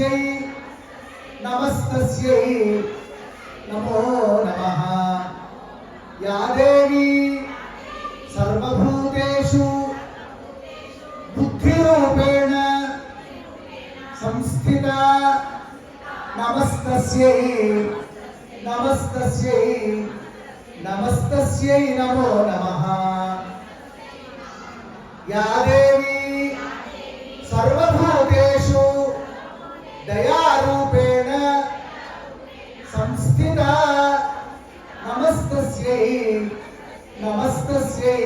నమస్తస్యై నమస్తస్యై. నమో నమ. యా దేవి సర్వభూతేషు బుద్ధిరూపేణ సంస్థిత. నమస్తస్యై నమస్తస్యై నమస్తస్యై నమో నమ. యా దేవి సర్వభూతేషు దయారూపేణ సంస్థిత నమస్తస్యై నమస్తస్యై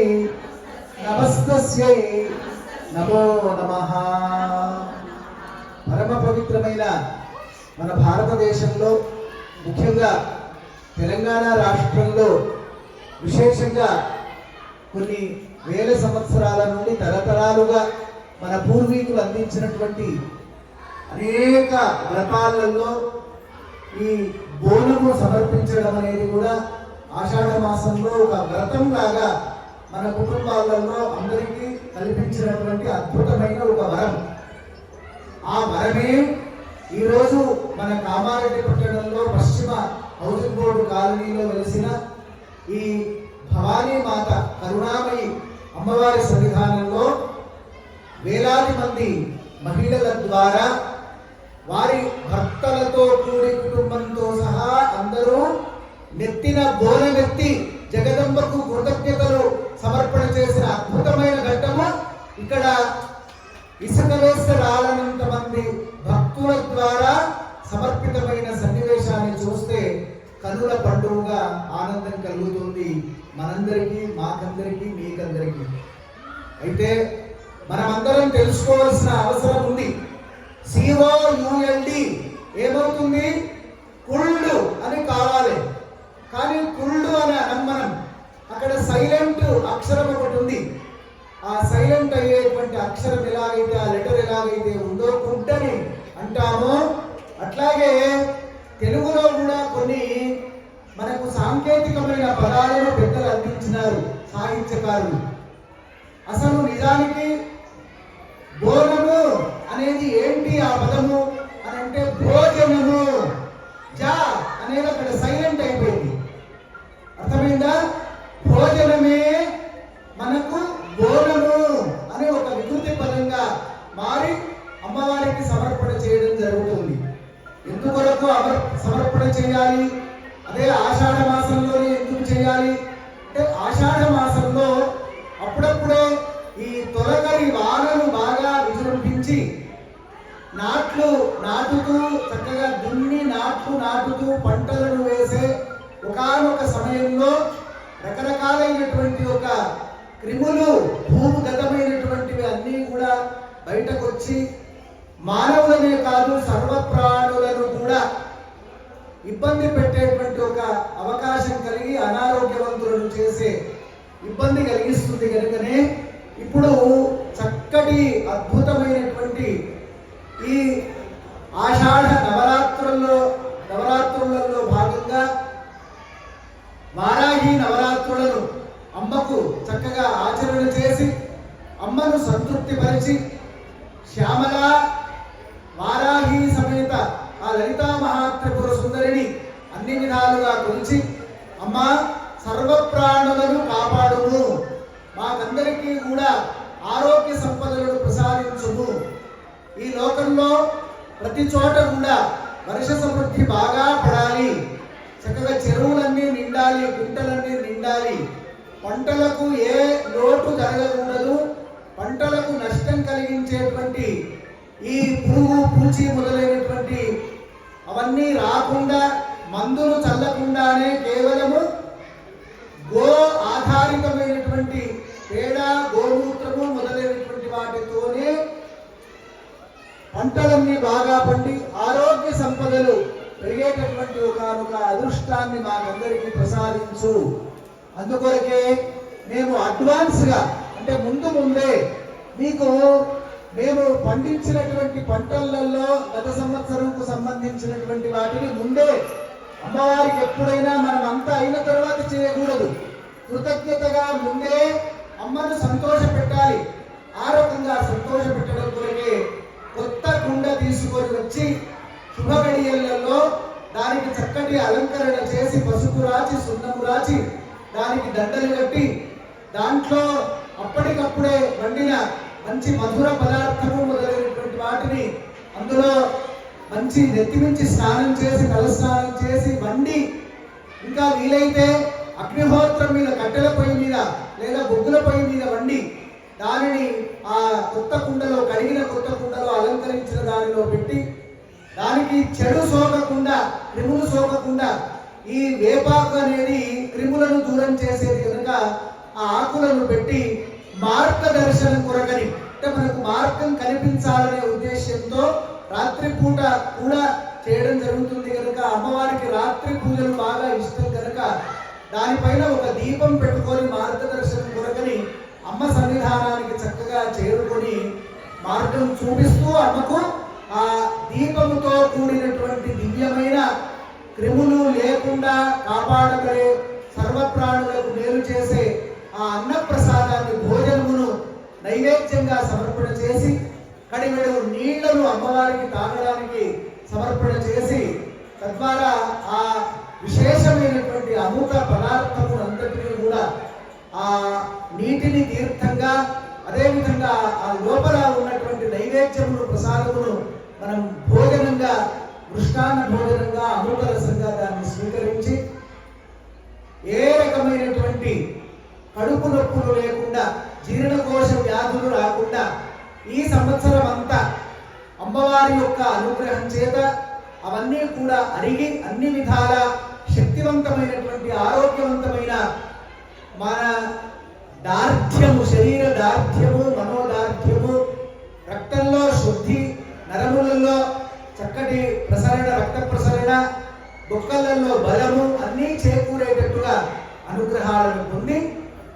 నమస్తస్యై నమో నమ. పరమ పవిత్రమైన మన భారతదేశంలో ముఖ్యంగా తెలంగాణ రాష్ట్రంలో విశేషంగా కొన్ని వేల సంవత్సరాల నుండి తరతరాలుగా మన పూర్వీకులు అందించినటువంటి అనేక వ్రతాలలో ఈ బోనును సమర్పించడం అనేది కూడా ఆషాఢ మాసంలో ఒక వ్రతం లాగా మన కుటుంబాలలో అందరికీ కల్పించినటువంటి అద్భుతమైన ఒక వరం. ఆ వరమే ఈరోజు మన కామారెడ్డి పట్టణంలో పశ్చిమ హౌసింగ్ బోర్డు కాలనీలో వెలిసిన ఈ భవానీ మాత కరుణామయి అమ్మవారి సన్నిధానంలో వేలాది మంది మహిళల ద్వారా వారి భర్తలతో కూడి కుటుంబంతో సహా అందరూ నెత్తిన బోనమెత్తి జగదంబకు కృతజ్ఞతలు సమర్పణ చేసిన అద్భుతమైన ఘట్టము. ఇక్కడ ఇసుక రాలనంత మంది భక్తుల ద్వారా సమర్పితమైన సన్నివేశాన్ని చూస్తే కనుల పండుగగా ఆనందం కలుగుతుంది. మనందరికీ మాకందరికీ మీకందరికీ. అయితే మనమందరం తెలుసుకోవాల్సిన అవసరం ఉంది. సిఓ యుఎల్డి ఏమవుతుంది? కుళ్ళు అని కావాలి. కానీ కుళ్ళు అని అనం మనం అక్కడ సైలెంట్ అక్షరం ఒకటి ఉంది. ఆ సైలెంట్ అయ్యేటువంటి అక్షరం ఎలాగైతే ఆ లెటర్ ఎలాగైతే ఉందో కుంటని అంటామో అట్లాగే తెలుగులో కూడా కొన్ని మనకు సాంకేతికమైన పదాలను పెద్దలు అందించినారు సాహిత్యకారులు. అసలు నిజానికి భోజనము అనేది ఏంటి ఆ పదము అని అంటే భోజనము. జా అనేది అక్కడ సైలెంట్ అయిపోయింది. అర్థమైందా? భోజనమే మనకు బోధము అనే ఒక వికృతి పదంగా మారి అమ్మవారికి సమర్పణ చేయడం జరుగుతుంది. ఎందుకొరకు సమర్పణ చేయాలి? అదే ఆషాఢ మాసంలోనే ఎందుకు చేయాలి? క్రిములు భూగతమైనటువంటివి అన్నీ కూడా బయటకు వచ్చి మానవులనే కాదు సర్వప్రాణులను కూడా ఇబ్బంది పెట్టేటువంటి ఒక అవకాశం కలిగి అనారోగ్యవంతులను చేసే ఇబ్బంది కలిగిస్తుంది కనుకనే ఇప్పుడు చక్కటి అద్భుతమైనటువంటి ఈ ఆషాఢ నవరాత్రుల్లో అమ్మకు చక్కగా ఆచరణ చేసి అమ్మను సంతృప్తిపరిచి శ్యామల వారాహి సమేత ఆ లలితా మహాత్రిపుర సుందరిని అన్ని విధాలుగా కొలిచి అమ్మ సర్వప్రాణులను కాపాడును మాకందరికీ కూడా ఆరోగ్య సంపదలను ప్రసాదించును ఈ లోకంలో ప్రతి చోట కూడా వర్ష సమృద్ధి బాగా పడాలి. చక్కగా చెరువులన్నీ నిండాలి గుంటలన్నీ నిండాలి. పంటలకు ఏ లోటు జరగకూడదు పంటలకు నష్టం కలిగించేటువంటి ఈ పురుగు పూచి మొదలైనటువంటి అవన్నీ రాకుండా మందులు చల్లకుండానే కేవలము గో ఆధారితమైనటువంటి పేడ గోమూత్రము మొదలైనటువంటి వాటితోనే పంటలన్నీ బాగా పండి ఆరోగ్య సంపదలు పెరిగేటటువంటి ఒక అదృష్టాన్ని మాకందరికీ ప్రసాదించు. అందుకొరకే మేము అడ్వాన్స్గా అంటే ముందు ముందే మీకు మేము పండించినటువంటి పంటలలో గత సంవత్సరంకు సంబంధించినటువంటి వాటిని ముందే అమ్మవారికి ఎప్పుడైనా మనం అంతా అయిన తర్వాత చేయకూడదు. కృతజ్ఞతగా ముందే అమ్మను సంతోష పెట్టాలి ఆ రకంగా సంతోష పెట్టడం కొరకే కొత్త కుండ తీసుకొని వచ్చి శుభగడియలలో దానికి చక్కటి అలంకరణ చేసి పసుపు రాచి సున్నము రాచి దానికి దండలు కట్టి దాంట్లో అప్పటికప్పుడే వండిన మంచి మధుర పదార్థము మొదలైనటువంటి వాటిని అందులో మంచి నెత్తిమించి స్నానం చేసి తలస్నానం చేసి వండి ఇంకా వీలైతే అగ్నిహోత్రం మీద కట్టెల పొయ్యి మీద లేదా బొగ్గుల పొయ్యి మీద వండి దానిని ఆ కొత్త కుండలో కడిగిన కొత్త కుండలో అలంకరించిన దానిలో పెట్టి దానికి చెడు సోకకుండా క్రిములు సోకకుండా ఈ వేపాకు అనేది క్రిములను దూరం చేసేది కనుక ఆ ఆకులను పెట్టి మార్గదర్శనం కొరకని అంటే మనకు మార్గం కనిపించాలనే ఉద్దేశంతో రాత్రిపూట కూడా చేయడం జరుగుతుంది కనుక అమ్మవారికి రాత్రి పూజలు బాగా ఇష్టం కనుక దానిపైన ఒక దీపం పెట్టుకొని మార్గదర్శనం కొరకని అమ్మ సన్నిధానానికి చక్కగా చేరుకొని మార్గం చూపిస్తూ అమ్మకు ఆ దీపముతో కూడినటువంటి దివ్యమైన క్రిములు లేకుండా కాపాడగలే సర్వప్రాణులకు మేలు చేసే ఆ అన్న ప్రసాదాన్ని భోజనమును నైవేద్యంగా సమర్పణ చేసి కడిమెడు నీళ్ళను అమ్మవారికి తాగడానికి సమర్పణ చేసి తద్వారా ఆ విశేషమైనటువంటి అమృత పదార్థము అంతటినీ కూడా ఆ నీటిని తీర్థంగా అదేవిధంగా ఆ లోపల ఉన్నటువంటి నైవేద్యమును ప్రసాదమును మనం భోజనంగా మృష్టాన్న భోజనంగా అమృత రసంగా దాన్ని స్వీకరించి ఏ రకమైనటువంటి కడుపు నొప్పులు లేకుండా జీర్ణకోశ వ్యాధులు రాకుండా ఈ సంవత్సరం అంతా అమ్మవారి యొక్క అనుగ్రహం చేత అవన్నీ కూడా అరిగి అన్ని విధాల శక్తివంతమైనటువంటి ఆరోగ్యవంతమైన మన దార్ఢ్యము శరీర దార్ఢ్యము మనోదార్ఢ్యము రక్తంలో శుద్ధి నరములలో చక్కటి ప్రసరణ రక్త ప్రసరణ బొక్కలలో బలము అన్నీ చేకూరేటట్టుగా అనుగ్రహాలను పొంది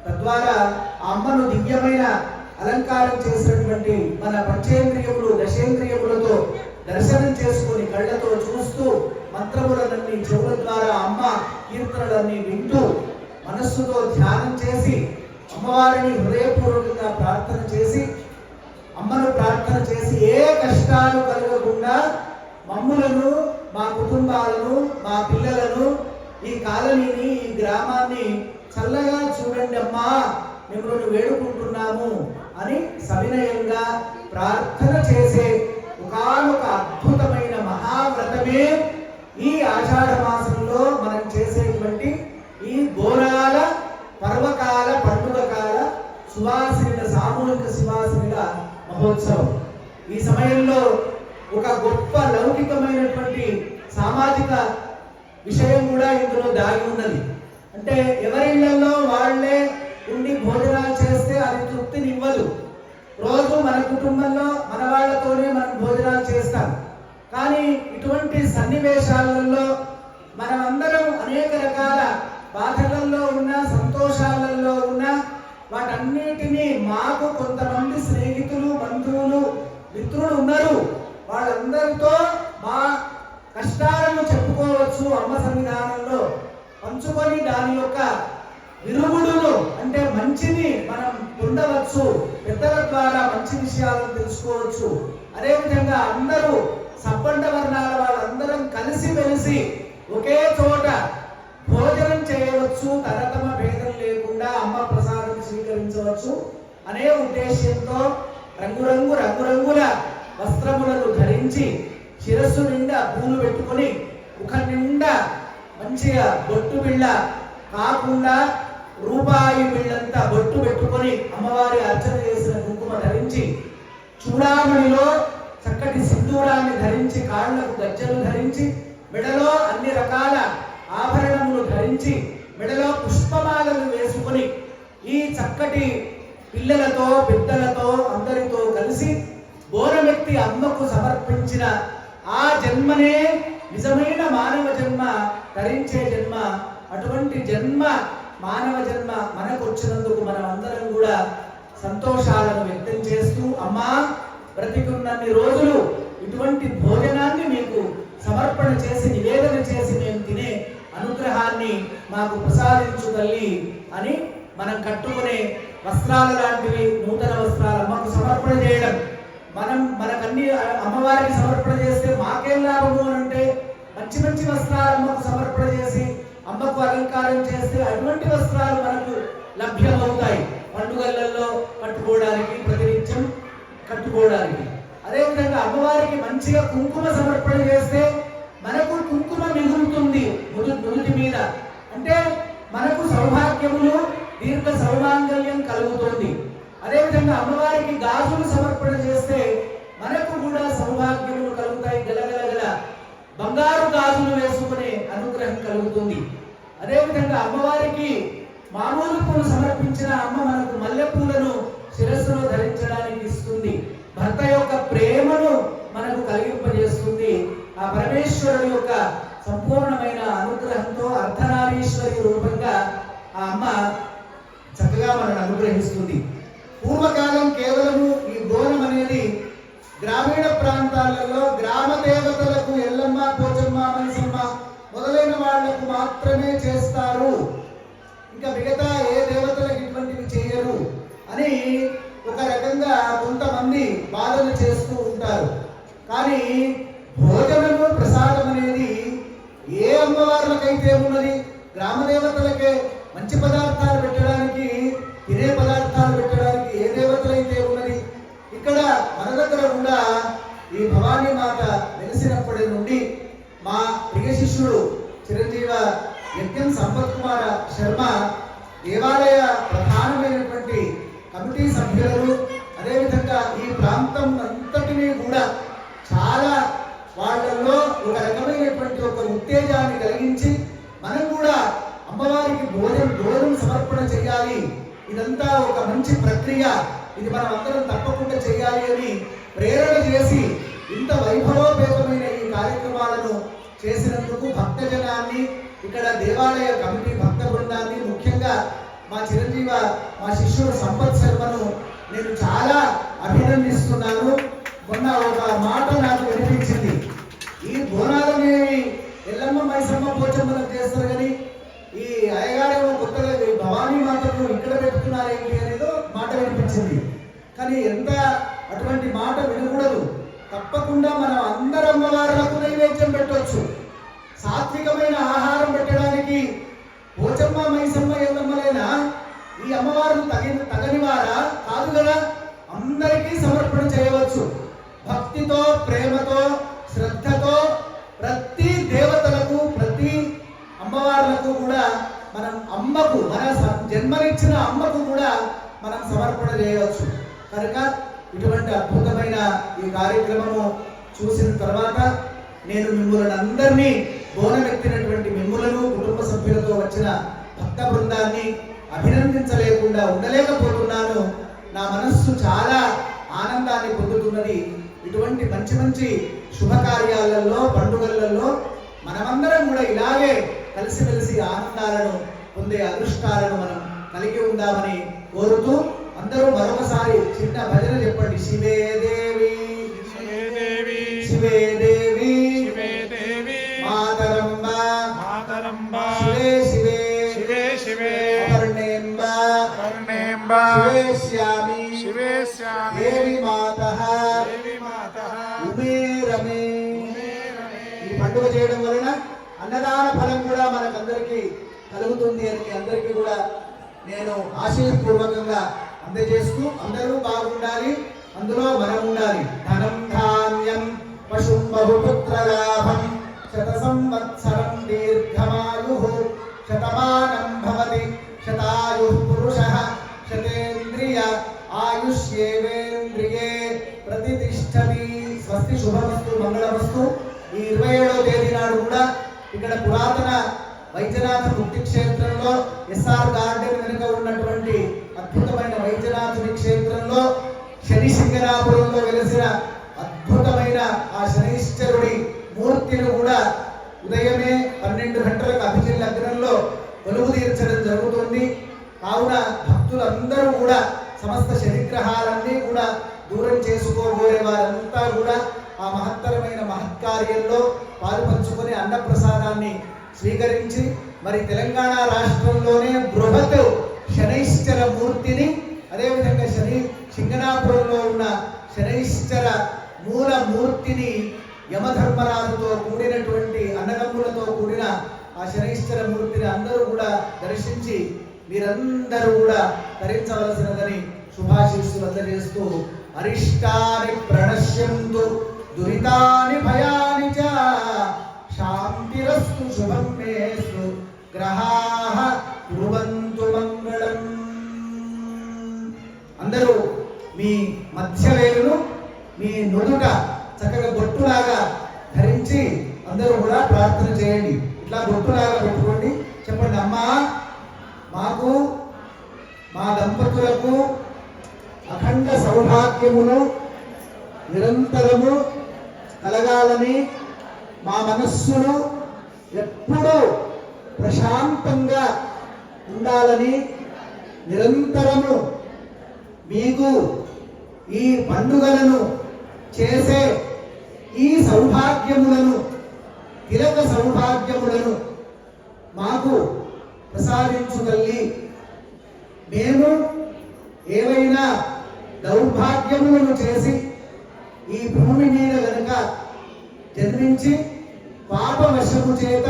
తద్వారా ఆ అమ్మను దివ్యమైన అలంకారం చేసినటువంటి మన పంచేంద్రియములు దశేంద్రియములతో దర్శనం చేసుకొని కళ్ళతో చూస్తూ మంత్రములన్నీ చెవుల ద్వారా అమ్మ కీర్తనలన్నీ వింటూ మనస్సుతో ధ్యానం చేసి అమ్మవారిని హృదయపూర్వకంగా ప్రార్థన చేసి అమ్మను ప్రార్థన చేసి ఏ కష్టాలు కలగకుండా మమ్ములను మా కుటుంబాలను మా పిల్లలను ఈ కాలనీని ఈ గ్రామాన్ని చల్లగా చూడండి అమ్మా మిమ్మల్ని వేడుకుంటున్నాము అని సవినయంగా ప్రార్థన చేసే ఒకానొక అద్భుతమైన మహావ్రతమే ఈ ఆషాఢ మాసంలో మనం చేసేటువంటి ఈ ఘోరాల పర్వకాల పండుగ కాల సువాసినుల సామూహిక సువాసినుల మహోత్సవం. ఈ సమయంలో ఒక గొప్ప లౌకికమైనటువంటి సామాజిక విషయం కూడా ఇందులో దాగి ఉన్నది. అంటే ఎవరిళ్ళలో వాళ్ళే ఉండి భోజనాలు చేస్తే అది తృప్తినివ్వదు. రోజు మన కుటుంబంలో మన వాళ్ళతోనే మనం భోజనాలు చేస్తాం. కానీ ఇటువంటి సన్నివేశాలలో మనమందరం అనేక రకాల బాధలలో ఉన్న సంతోషాలలో ఉన్న వాటన్నిటినీ మాకు కొంతమంది స్నేహితులు మిత్రులు ఉన్నారు. వాళ్ళందరితో మా కష్టాలను చెప్పుకోవచ్చు అమ్మ సన్నిధానంలో. పంచుకొని దాని యొక్క విరుగుడును అంటే మంచిని మనం పొందవచ్చు. పెద్దల ద్వారా మంచి విషయాలను తెలుసుకోవచ్చు. అదేవిధంగా అందరూ సబ్బండ వర్ణాల వాళ్ళందరం కలిసి మెలిసి ఒకే చోట భోజనం చేయవచ్చు. తరతమ భేదం లేకుండా అమ్మ ప్రసాదం స్వీకరించవచ్చు. అనే ఉద్దేశ్యంతో రంగురంగు రంగురంగుల వస్త్రములను ధరించి శిరస్సు నిండా పూలు పెట్టుకొని ముఖ నిండా మంచిగా బొట్టు బిళ్ళ కాకుండా రూపాయి బిళ్ళంతా బొట్టు పెట్టుకొని అమ్మవారి అర్చన చేసిన కుంకుమ ధరించి చూడామణిలో చక్కటి సింధూరాన్ని ధరించి కాళ్ళకు గజ్జలు ధరించి మెడలో అన్ని రకాల ఆభరణములు ధరించి మెడలో పుష్పమాలను వేసుకొని ఈ చక్కటి పిల్లలతో పెద్దలతో అందరితో కలిసి బోరమెత్తి అమ్మకు సమర్పించిన ఆ జన్మనే నిజమైన మానవ జన్మ ధరించే జన్మ అటువంటి జన్మ మానవ జన్మ మనకు వచ్చినందుకు మనం అందరం కూడా సంతోషాలను వ్యక్తం చేస్తూ అమ్మా బ్రతికున్నన్ని రోజులు ఇటువంటి భోజనాన్ని మీకు సమర్పణ చేసి నివేదన చేసి మేము తినే అనుగ్రహాన్ని మాకు ప్రసాదించు తల్లి అని మనం కట్టుకునే వస్త్రాల లాంటివి నూతన వస్త్రాలు అమ్మకు సమర్పణ చేయడం. మనం మనకన్ని అమ్మవారికి సమర్పణ చేస్తే మాకేం లాభము అని మంచి మంచి వస్త్రాలు అమ్మకు సమర్పణ చేసి అమ్మకు అలంకారం చేస్తే అటువంటి వస్త్రాలు మనకు లభ్యమవుతాయి. పండుగలలో కట్టుకోవడానికి ప్రతినిత్యం కట్టుకోవడానికి. అదేవిధంగా అమ్మవారికి మంచిగా కుంకుమ సమర్పణ చేస్తే మనకు కుంకుమ మిగులుతుంది ముదు నుదుటి మీద అంటే మనకు సౌభాగ్యములు దీర్ఘ సౌమాంగల్యం కలుగుతుంది అదేవిధంగా అమ్మవారికి గాజులు సమర్పణ చేస్తే మనకు కూడా సౌభాగ్యములు కలుగుతాయి గలగలగల బంగారు గాజులు వేసుకునే అనుగ్రహం కలుగుతుంది అదేవిధంగా అమ్మవారికి మామూలు పూలు సమర్పించిన అమ్మ మనకు మల్లె పూలను శిరస్సులో ధరించడానికి ఇస్తుంది భర్త యొక్క ప్రేమను మనకు కలిగింపజేస్తుంది ఆ పరమేశ్వరుడు యొక్క సంపూర్ణమైన అనుగ్రహంతో పరమేశ్వరి రూపంగా ఆ అమ్మ చక్కగా మనల్ని అనుగ్రహిస్తుంది. పూర్వకాలం కేవలము ఈ బోనం అనేది గ్రామీణ ప్రాంతాలలో గ్రామ దేవతలకు ఎల్లమ్మ పోచమ్మ మనసమ్మ మొదలైన వాళ్ళకు మాత్రమే చేస్తారు. ఇంకా మిగతా ఏ దేవతలకు ఇటువంటివి చేయరు అని ఒక రకంగా కొంతమంది బాధలు చేస్తూ ఉంటారు. కానీ భోజనము ప్రసాదం అనేది ఏ అమ్మవార్లకైతే ఉన్నది గ్రామ దేవతలకే మంచి పదార్థాలు పెట్టడానికి తినే పదార్థాలు పెట్టడానికి ఏ దేవతలైతే ఉన్నది ఇక్కడ మన దగ్గర కూడా ఈ భవానీ మాత వెలిసినప్పటి నుండి మా ప్రియ శిష్యుడు చిరంజీవ యజ్ఞం సంపత్ కుమార శర్మ దేవాలయ ప్రధానమైనటువంటి కమిటీ సభ్యులు అదేవిధంగా ఈ ప్రాంతం అంతటినీ కూడా చాలా వాళ్ళల్లో ఒక రకమైనటువంటి ఒక ఉత్తేజాన్ని కలిగించి మనం కూడా అమ్మవారికి భోజనం భోజనం సమర్పణ చేయాలి ఇదంతా ఒక మంచి ప్రక్రియ. ఇది మనం అందరం తప్పకుండా చేయాలి అని ప్రేరణ చేసి ఇంత వైభవోపేతమైన ఈ కార్యక్రమాలను చేసినందుకు భక్తజనాన్ని ఇక్కడ దేవాలయ కమిటీ భక్త బృందాన్ని ముఖ్యంగా మా చిరంజీవ మా శిష్యుడు సంపత్ శర్మను నేను చాలా అభినందిస్తున్నాను. మొన్న ఒక మాట నాకు వినిపించింది. ఈ బోనాలనేవి ఎల్లమ్మ మైసమ్మ పోచమ్మలకు చేస్తారు కానీ ఈ అయ్యగారేమో కొత్తగా భవానీ మాతకు వింటున్నారు ఏంటి అనేదో మాట వినిపించింది. కానీ ఎంత అటువంటి మాట వినకూడదు. తప్పకుండా మనం అందరం అమ్మవారులకు నైవేద్యం పెట్టవచ్చు సాత్వికమైన ఆహారం పెట్టడానికి పోచమ్మ మైసమ్మ ఎల్లమ్మలేనా ఈ అమ్మవారు తగిన తగని వారా కాదు కదా? అందరికీ సమర్పణ చేయవచ్చు. భక్తితో ప్రేమతో శ్రద్ధతో ప్రతి దేవతలకు ప్రతి అమ్మవార్లకు కూడా మనం అమ్మకు మన స- జన్మనిచ్చిన అమ్మకు కూడా మనం సమర్పణ చేయవచ్చు. కనుక ఇటువంటి అద్భుతమైన ఈ కార్యక్రమము చూసిన తర్వాత నేను మిమ్మల్ని అందరినీ బోనమెత్తినటువంటి మిమ్ములను కుటుంబ సభ్యులతో వచ్చిన భక్త బృందాన్ని అభినందించలేకుండా ఉండలేకపోతున్నాను. నా మనస్సు చాలా ఆనందాన్ని పొందుతున్నది. ఇటువంటి మంచి మంచి శుభకార్యాలలో పండుగలలో మనమందరం కూడా ఇలాగే కలిసిమెలిసి ఆనందాలను పొందే అదృష్టాలను మనం కలిగి ఉందామని కోరుతూ అందరూ మరొకసారి చిన్న భజన చెప్పండి. శివే దేవి. శివే దేవి. శివే దేవి. శివే దేవి. మాతరంబ. మాతరంబ. శివే శివే. శివే శివే. అపర్ణేంబ. కర్ణేంబ శివే శ్యామి. శివే శ్యామి. దేవి మాతః. చేయడం వలన అన్నదాన ఫలం కూడా మనకందరికీ కలుగుతుంది అని మీ అందరికీ కూడా నేను ఆశయపూర్వకంగా అందజేస్తూ అందరూ బాగుండాలి అందులో మనం ఉండాలి ధనం ధాన్యం పశుం బహుపుత్ర లాభం శత సంవత్సరం దీర్ఘమాయు శతమానం భవతి శతాయు పురుష శతేంద్రియ ఆయుష్యేవేంద్రియే ప్రతిష్టతి. స్వస్తి శుభమస్తు మంగళమస్తు ఈ ఇరవై ఏడవ తేదీ నాడు కూడా ఇక్కడ పురాతన వైద్యనాథ ముక్తి క్షేత్రంలో ఎస్ఆర్ గార్డెన్ వెనుక ఉన్నటువంటి అద్భుతమైన వైద్యనాథుని క్షేత్రంలో శని సింగనాపురంలో వెలిసిన అద్భుతమైన ఆ శనైశ్వరుడి మూర్తిని కూడా ఉదయమే పన్నెండు గంటలకు అభిజిత్ లగ్నంలో కొలువు తీర్చడం జరుగుతుంది. కావున భక్తులందరూ కూడా సమస్త శనిగ్రహాలన్నీ కూడా దూరం చేసుకోబోయే వారంతా కూడా ఆ మహత్తరమైన మహత్కార్యంలో పాలుపంచుకొని అన్నప్రసాదాన్ని స్వీకరించి మరి తెలంగాణ రాష్ట్రంలోనే బృహత్ శనైశ్వర మూర్తిని అదేవిధంగా శని సింగనాపురంలో ఉన్న శనైశ్వర మూల మూర్తిని యమధర్మరాజుతో కూడినటువంటి అన్నదమ్ములతో కూడిన ఆ శనైశ్వర మూర్తిని అందరూ కూడా దర్శించి మీరందరూ కూడా ధరించవలసినదని శుభాశీస్సులు అందజేస్తూ అరిష్టాని ప్రణశ్యంతు దురితాని భయాని చ శాంతిరస్తు శుభం మేస్తు గ్రహాః మంగళం అందరూ మీ మధ్య వేలును మీ నుదుట చక్కగా బొట్టులాగా ధరించి అందరూ కూడా ప్రార్థన చేయండి. ఇట్లా బొట్టులాగా పెట్టుకోండి. చెప్పండి అమ్మా మాకు మా దంపతులకు అఖండ సౌభాగ్యమును నిరంతరము కలగాలని మా మనస్సును ఎప్పుడూ ప్రశాంతంగా ఉండాలని నిరంతరము మీకు ఈ పండుగలను చేసే ఈ సౌభాగ్యములను తిలక సౌభాగ్యములను మాకు ప్రసాదించుగల్లి మేము ఏవైనా దౌర్భాగ్యములను చేసి ఈ భూమి మీద కనుక జన్మించి పాపవశము చేత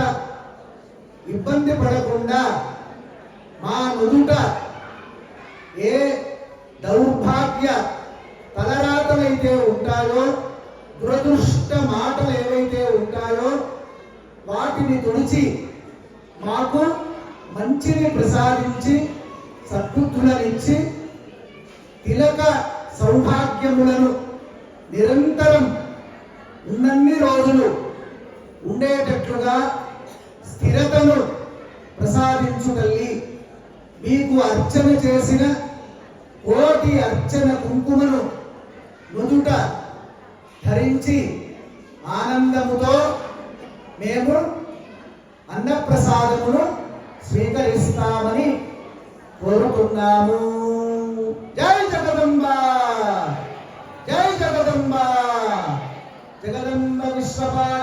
ఇబ్బంది పడకుండా మా నుదుట ఏ దౌర్భాగ్య తలరాతలైతే ఉంటాయో దురదృష్ట మాటలు ఏవైతే ఉంటాయో వాటిని తుడిచి మాకు మంచిని ప్రసాదించి సద్బుద్ధులనిచ్చి తిలక సౌభాగ్యములను నిరంతరం ఉన్నన్ని రోజులు ఉండేటట్లుగా స్థిరతను ప్రసాదించుగల్లి మీకు అర్చన చేసిన కోటి అర్చన కుంకుమను నుదుట ధరించి ఆనందముతో మేము అన్నప్రసాదమును స్వీకరిస్తామని కోరుతున్నాము. జై జగదంబ! జై జగదంబ! జగదంబ విశ్వపా